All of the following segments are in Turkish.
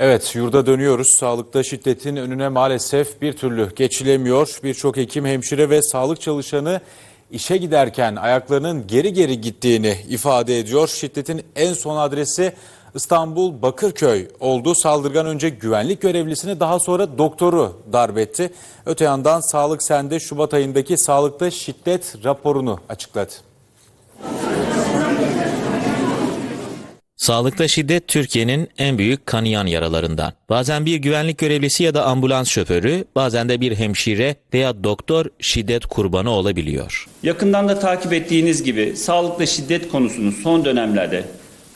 Evet, yurda dönüyoruz. Sağlıkta şiddetin önüne maalesef bir türlü geçilemiyor. Birçok hekim, hemşire ve sağlık çalışanı işe giderken ayaklarının geri geri gittiğini ifade ediyor. Şiddetin en son adresi İstanbul Bakırköy oldu. Saldırgan önce güvenlik görevlisini daha sonra doktoru darbetti. Öte yandan Sağlık Sen'de Şubat ayındaki sağlıkta şiddet raporunu açıkladı. Sağlıkta şiddet Türkiye'nin en büyük kanayan yaralarından. Bazen bir güvenlik görevlisi ya da ambulans şoförü, bazen de bir hemşire veya doktor şiddet kurbanı olabiliyor. Yakından da takip ettiğiniz gibi sağlıkta şiddet konusunun son dönemlerde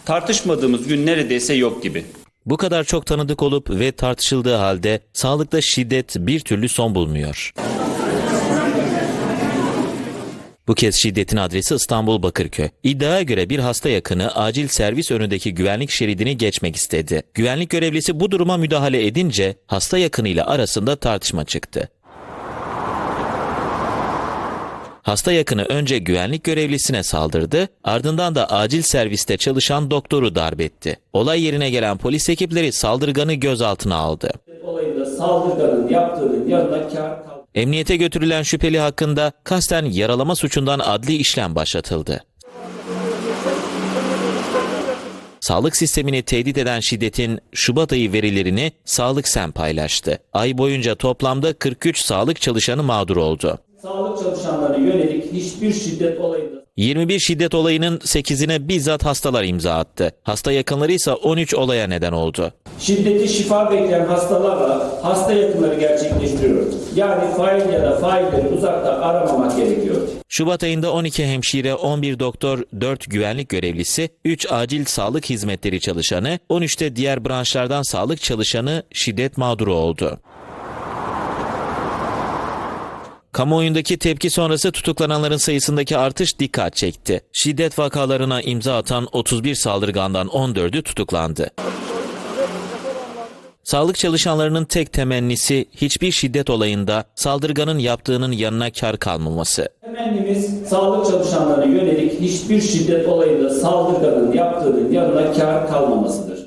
tartışmadığımız gün neredeyse yok gibi. Bu kadar çok tanıdık olup ve tartışıldığı halde sağlıkta şiddet bir türlü son bulmuyor. Bu kez şiddetin adresi İstanbul Bakırköy. İddiaya göre bir hasta yakını acil servis önündeki güvenlik şeridini geçmek istedi. Güvenlik görevlisi bu duruma müdahale edince hasta yakınıyla arasında tartışma çıktı. Hasta yakını önce güvenlik görevlisine saldırdı, ardından da acil serviste çalışan doktoru darbetti. Olay yerine gelen polis ekipleri saldırganı gözaltına aldı. Olayında saldırganın yaptığının yanına kar. Emniyete götürülen şüpheli hakkında kasten yaralama suçundan adli işlem başlatıldı. Sağlık sistemini tehdit eden şiddetin Şubat ayı verilerini Sağlık Sen paylaştı. Ay boyunca toplamda 43 sağlık çalışanı mağdur oldu. Sağlık çalışanlarına yönelik hiçbir şiddet olayında 21 şiddet olayının 8'ine bizzat hastalar imza attı. Hasta yakınları ise 13 olaya neden oldu. Şiddeti şifa bekleyen hastalarla hasta yakınları gerçekleştiriyor. Yani fail ya da failleri uzakta aramamak gerekiyor. Şubat ayında 12 hemşire, 11 doktor, 4 güvenlik görevlisi, 3 acil sağlık hizmetleri çalışanı, 13 de diğer branşlardan sağlık çalışanı şiddet mağduru oldu. Kamuoyundaki tepki sonrası tutuklananların sayısındaki artış dikkat çekti. Şiddet vakalarına imza atan 31 saldırgandan 14'ü tutuklandı. Sağlık çalışanlarının tek temennisi hiçbir şiddet olayında saldırganın yaptığının yanına kar kalmaması. Temennimiz sağlık çalışanlarına yönelik hiçbir şiddet olayında saldırganın yaptığının yanına kar kalmamasıdır.